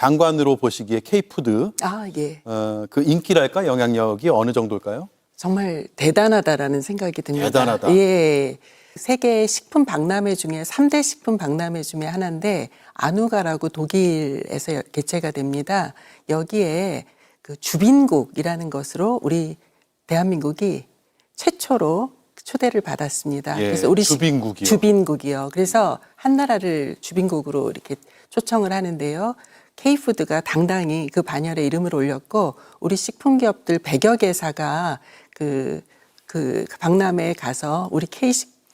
장관으로 보시기에 K푸드 아, 예. 어, 그 인기랄까 영향력이 어느 정도일까요? 정말 대단하다라는 생각이 듭니다. 대단하다. 예. 세계 식품 박람회 중에 3대 식품 박람회 중에 하나인데 아누가라고 독일에서 개최가 됩니다. 여기에 그 주빈국이라는 것으로 우리 대한민국이 최초로 초대를 받았습니다. 예, 그래서 우리 식- 주빈국이요. 주빈국이요. 그래서 한 나라를 주빈국으로 이렇게 초청을 하는데요. K푸드가 당당히 그 반열에 이름을 올렸고 우리 식품 기업들 100여 개사가 그, 그 박람회에 가서 우리 K,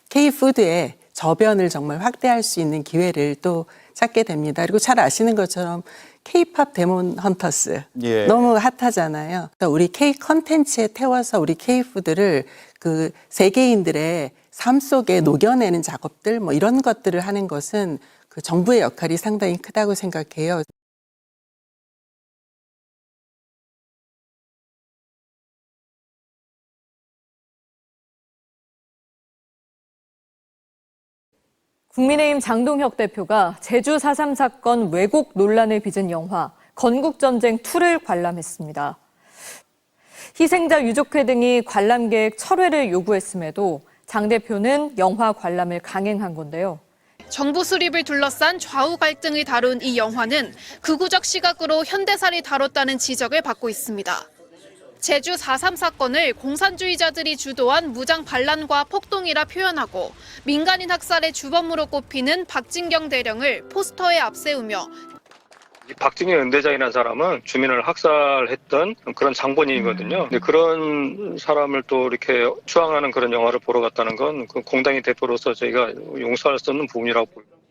K푸드의 저변을 정말 확대할 수 있는 기회를 또 찾게 됩니다. 그리고 잘 아시는 것처럼 K-팝 데몬 헌터스 예. 너무 핫하잖아요. 그러니까 우리 K 컨텐츠에 태워서 우리 K푸드를 그 세계인들의 삶 속에 녹여내는 작업들 뭐 이런 것들을 하는 것은 그 정부의 역할이 상당히 크다고 생각해요. 국민의힘 장동혁 대표가 제주 4.3 사건 왜곡 논란을 빚은 영화 건국전쟁 2를 관람했습니다. 희생자 유족회 등이 관람 계획 철회를 요구했음에도 장 대표는 영화 관람을 강행한 건데요. 정부 수립을 둘러싼 좌우 갈등을 다룬 이 영화는 극우적 시각으로 현대사를 다뤘다는 지적을 받고 있습니다. 제주 4.3 사건을 공산주의자들이 주도한 무장 반란과 폭동이라 표현하고 민간인 학살의 주범으로 꼽히는 박진경 대령을 포스터에 앞세우며 이 박진영 연대장이라는 사람은 주민을 학살했던 그런 장본인이거든요. 근데 그런 사람을 또 이렇게 추앙하는 그런 영화를 보러 갔다는 건그 공당의 대표로서 저희가 용서할 수 없는 부분이라고 보입니다.